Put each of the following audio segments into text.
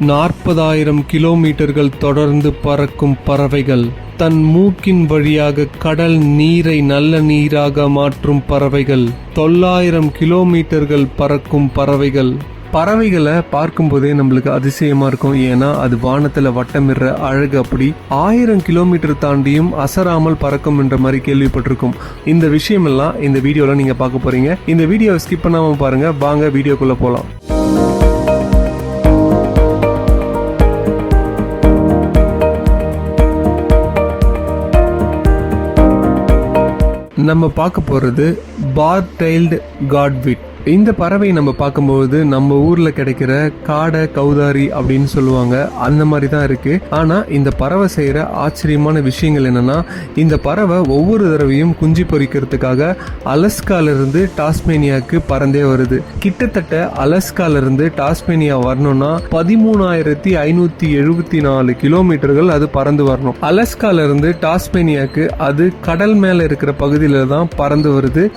நாற்பதாயிரம் கிலோமீட்டர்கள் தொடர்ந்து பறக்கும் பறவைகள் தன் மூக்கின் வழியாக கடல் நீரை நல்ல நீராக மாற்றும் பறவைகள். தொள்ளாயிரம் கிலோமீட்டர்கள் பறக்கும் பறவைகள். பறவைகளை பார்க்கும்போதே நம்மளுக்கு அதிசயமா இருக்கும். ஏன்னா அது வானத்துல வட்டமிடுற அழகு அப்படி ஆயிரம் கிலோமீட்டர் தாண்டியும் அசராமல் பறக்கும் என்ற மாதிரி கேள்விப்பட்டிருக்கும். இந்த விஷயமெல்லாம் இந்த வீடியோல நீங்க பார்க்க போறீங்க. இந்த வீடியோவை ஸ்கிப் பண்ணாம பாருங்க. வாங்க வீடியோக்குள்ள போலாம். நம்ம பார்க்க போகிறது பார் டைல்டு காட்விட் இந்த பறவை நம்ம பார்க்கும்போது நம்ம ஊர்ல கிடைக்கிற காடை கௌதாரி அப்படின்னு சொல்லுவாங்க. அந்த மாதிரி தான் இருக்கு. ஆனா இந்த பறவை செய்யற ஆச்சரியமான விஷயங்கள் என்னன்னா இந்த பறவை ஒவ்வொரு தடவையும் குஞ்சு பொரிக்கிறதுக்காக அலஸ்கால இருந்து டாஸ்மேனியாவுக்கு பறந்தே வருது. கிட்டத்தட்ட அலஸ்கால இருந்து டாஸ்மேனியா வரணும்னா பதிமூணாயிரத்தி ஐநூத்தி எழுபத்தி நாலு கிலோமீட்டர்கள் அது பறந்து வரணும். அலஸ்கால இருந்து டாஸ்மேனியாவுக்கு அது கடல் மேல இருக்கிற பகுதியில தான் பறந்து வருது.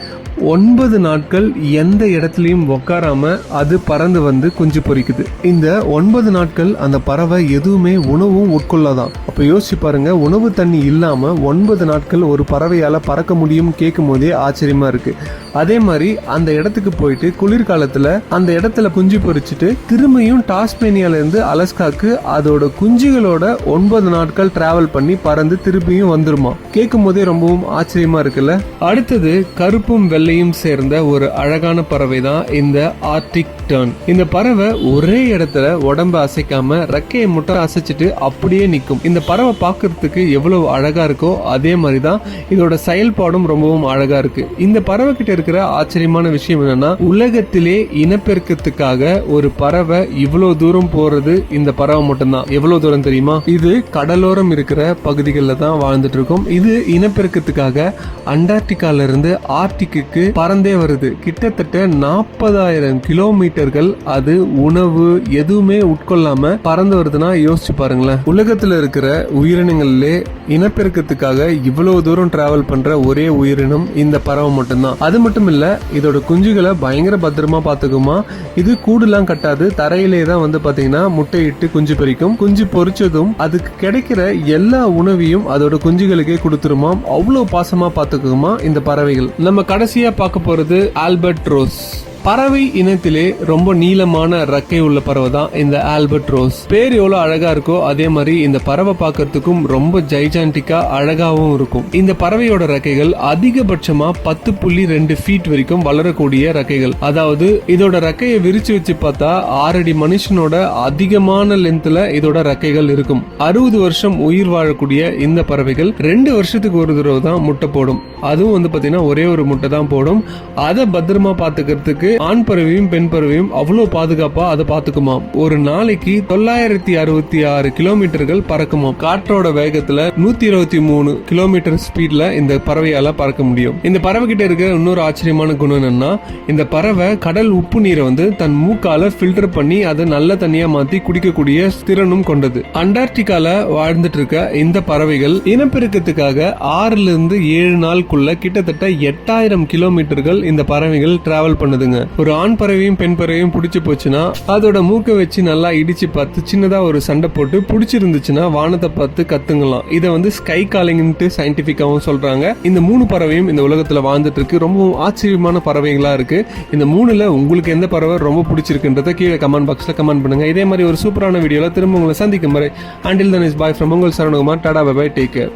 ஒன்பது நாட்கள் எந்த இடத்துலையும் உட்காராம அது பறந்து வந்து குஞ்சு பொறிக்குது. இந்த ஒன்பது நாட்கள் அந்த பறவை எதுவுமே உணவும் உட்கொள்ளாதான் அப்ப யோசிச்சு பாருங்க உணவு தண்ணி இல்லாம ஒன்பது நாட்கள் ஒரு பறவையால பறக்க முடியும் கேட்கும் போதே ஆச்சரியமா இருக்கு. அதே மாதிரி அந்த இடத்துக்கு போயிட்டு குளிர்காலத்துல அந்த இடத்துல குஞ்சு பொறிச்சிட்டு திரும்பியும் டாஸ்மேனியால இருந்து அலஸ்காக்கு அதோட குஞ்சுகளோட ஒன்பது நாட்கள் டிராவல் பண்ணி பறந்து திரும்பியும் வந்துருமா கேட்கும் போதே ரொம்பவும் ஆச்சரியமா இருக்குல்ல. அடுத்தது கருப்பும் வெள்ளை வெள்ளையும் சேர்ந்த ஒரு அழகான பறவை தான் இந்த ஆர்டிக் டர்ன் இந்த பறவை ஒரே இடத்துல உடம்ப அசைக்காம ரெக்கையை முட்டை அசைச்சிட்டு அப்படியே நிற்கும் இந்த பறவை பார்க்கறதுக்கு எவ்வளவு அழகா இருக்கோ அதே மாதிரி தான் இதோட செயல்பாடும் ரொம்பவும் அழகா இருக்கு. இந்த பறவை கிட்ட இருக்கிற ஆச்சரியமான விஷயம் என்னன்னா உலகத்திலே இனப்பெருக்கத்துக்காக ஒரு பறவை இவ்வளவு தூரம் போறது இந்த பறவை மட்டும்தான். எவ்வளவு தூரம் தெரியுமா? இது கடலோரம் இருக்கிற பகுதிகளில் தான் வாழ்ந்துட்டு இருக்கும். இது இனப்பெருக்கத்துக்காக அண்டார்டிகால இருந்து ஆர்டிக்கு பறந்தே வருது. கிட்டத்தட்ட நாற்பதாயிரம் கிலோமீட்டர்கள் அது உணவு எதுவுமே உட்கொள்ளாம பறந்து வருதுன்னா யோசிச்சு பாருங்களேன். உலகத்துல இருக்கிற உயிரினங்களிலே இனப்பெருக்கத்துக்காக இவ்வளவு தூரம் டிராவல் பண்ற ஒரே உயிரினம் இந்த பறவை மட்டும்தான். அது மட்டும் இல்ல இதோட குஞ்சுகளை பயங்கர பத்திரமா பாத்துக்குமா இது கூடுலாம் கட்டாது. தரையிலே தான் வந்து பாத்தீங்கன்னா முட்டையிட்டு குஞ்சு பொரிக்கும் குஞ்சு பொரிச்சதும் அதுக்கு கிடைக்கிற எல்லா உணவையும் அதோட குஞ்சுகளுக்கே கொடுத்துருமாம் அவ்வளவு பாசமா பாத்துக்குமா இந்த பறவைகள். நம்ம கடைசியா பார்க்க போறது ஆல்பர்ட் ரோஸ். பறவை இனத்திலே ரொம்ப நீளமான ரக்கை உள்ள பறவை தான் இந்த ஆல்பர்ட் ரோஸ். பேர் எவ்வளவு அழகா இருக்கோ அதே மாதிரி இந்த பறவை பார்க்கறதுக்கும் ரொம்ப ஜைஜான்டிக்கா அழகாவும் இருக்கும். இந்த பறவையோட ரக்கைகள் அதிகபட்சமா பத்து புள்ளி ரெண்டு ஃபீட் வரைக்கும் வளரக்கூடிய ரக்கைகள். அதாவது இதோட ரக்கையை விரிச்சு வச்சு பார்த்தா ஆறடி மனுஷனோட அதிகமான லென்த்ல இதோட ரக்கைகள் இருக்கும். அறுபது வருஷம் உயிர் வாழக்கூடிய இந்த பறவைகள் ரெண்டு வருஷத்துக்கு ஒரு தடவை தான் முட்டை போடும். அதுவும் வந்து பாத்தீங்கன்னா ஒரே ஒரு முட்டை தான் போடும். அதை பத்திரமா பாத்துக்கிறதுக்கு ஆண் பறவையும் பெண் பறவையும் அவ்வளவு பாதுகாப்பா அதை பாத்துக்குமாம் ஒரு நாளைக்கு தொள்ளாயிரத்தி அறுபத்தி ஆறு கிலோமீட்டர்கள் பறக்குமாம் காற்றோட வேகத்துல நூத்தி இருபத்தி மூணு கிலோமீட்டர் ஸ்பீட்ல இந்த பறவையால பறக்க முடியும். இந்த பறவை கிட்ட இருக்கிற இன்னொரு ஆச்சரியமான குணம் என்னன்னா இந்த பறவை கடல் உப்பு நீரை வந்து தன் மூக்கால ஃபில்டர் பண்ணி அதை நல்ல தண்ணியா மாத்தி குடிக்கக்கூடிய திறனும் கொண்டது. அண்டார்டிகால வாழ்ந்துட்டு இருக்க இந்த பறவைகள் இனப்பெருக்கத்துக்காக ஆறுல இருந்து ஏழு நாளுக்குள்ள கிட்டத்தட்ட எட்டாயிரம் கிலோமீட்டர்கள் இந்த பறவைகள் டிராவல் பண்ணுதுங்க. ஒரு ஆண் பறவையும் பெண் பறவையும் பிடிச்சி போச்சுன்னா அதோட மூக்கை வச்சு நல்லா இடிச்சு பார்த்து சின்னதா ஒரு சண்டை போட்டு பிடிச்சிருந்துச்சுன்னா வானத்தை பார்த்து கத்துங்களாம். இதை வந்து ஸ்கை காலிங்ன்ட்டு சயின்டிபிக்காவும் சொல்றாங்க. இந்த மூணு பறவையும் இந்த உலகத்துல வாழ்ந்துட்டு இருக்கு ரொம்பவும் ஆச்சரியமான பறவைகளா இருக்கு. இந்த மூணுல உங்களுக்கு எந்த பறவை ரொம்ப பிடிச்சிருக்குன்றத கீழே கமெண்ட் பாக்ஸ்ல கமெண்ட் பண்ணுங்க. இதே மாதிரி ஒரு சூப்பரான வீடியோல திரும்ப உங்களை சந்திக்கும் வரை until then is bye from உங்கள் Saranukumar tata bye take care